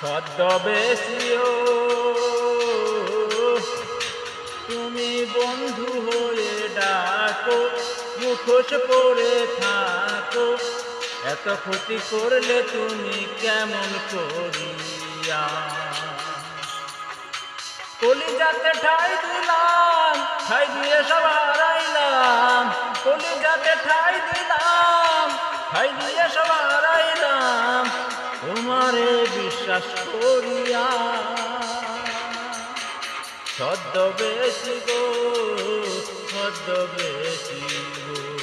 ছদ্মবেশীয় বন্ধু হয়ে ডাকো, মুখোশ পরে থাকো। এত ক্ষতি করলে তুমি কেমন করিয়া? কলিজাতে ঠাই দিলাম, ঠাই দিয়ে সব হারাইলাম। কলিজাতে ঠাই দিলাম, ঠাই দিয়ে সব হারাইলাম। তোমারে বিশ্বাস করিয়া ছদ্মবেশী গো ছদ্মবেশী গো।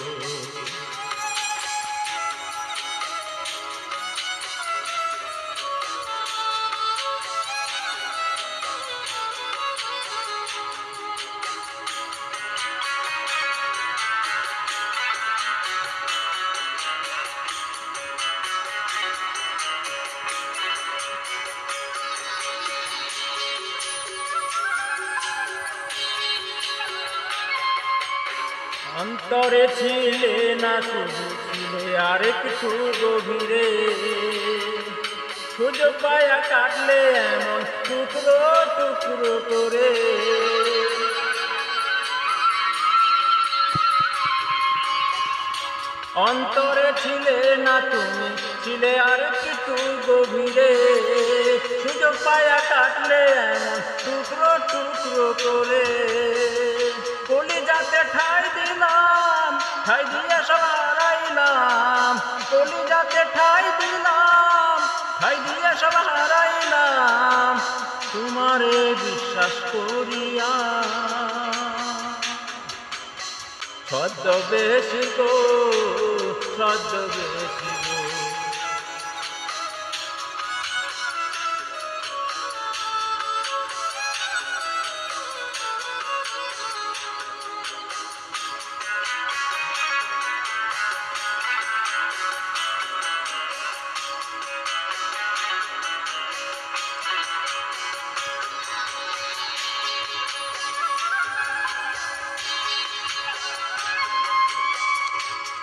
অন্তরে ছিলে না শুধু ছিলে আরেকটু গভীরে। সুযোগ পায়া কাটলে এমন টুকরো টুকরো করে। অন্তরে ছিলে না তুমি, ছিলে আর একটু গভীরে। সুযোগ পায়া কাটলে এমন টুকরো টুকরো করে। ঠাই দিয়া সবাইলাম কলি যাতে ঠাই দিলাম, ঠাই দিয়া সবাইলাম তোমারে বিশ্বাস করিয়া। ছদ্মবেশী গো বেশি গো।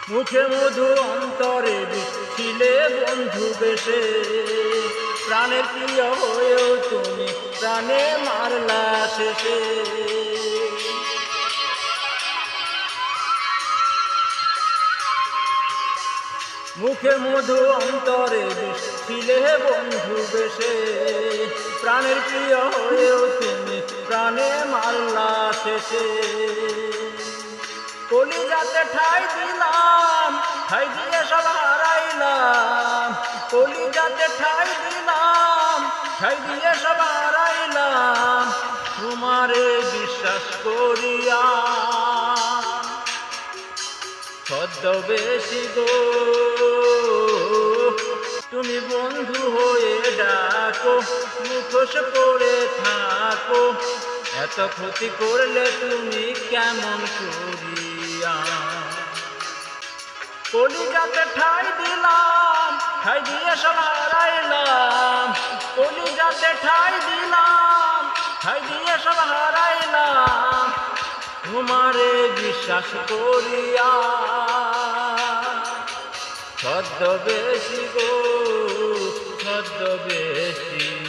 মুখে মধু অন্তরে ছিলে বন্ধু বেশে। প্রাণের প্রিয় হয়েও তুমি প্রাণে মারলা শেষে। মুখে মধু অন্তরে ছিলে বন্ধু বেশে। প্রাণের প্রিয় হয়েও তুমি প্রাণে মারলা শেষে। কলি যাতে ঠাই দিলাম, ঠাই দিয়ে সব হারাইলাম কলি যাতে ঠাই দিলাম, ঠাই দিয়ে সব হারাইলাম তোমারে বিশ্বাস করিয়া ছদ্মবেশী গো, তুমি বন্ধু হয়ে ডাকো, মুখোশ পরে থাকো। এত ক্ষতি করলে তুমি কেমন করিয়া কলিজাতে ঠাই দিলাম, ঠাই দিয়ে সব হারাইলাম কলিজাতে ঠাই দিলাম, ঠাই দিয়ে সব হারাইলাম তোমারে বিশ্বাস করিয়া ছদ্মবেশী গো ছদ্মবেশী। গো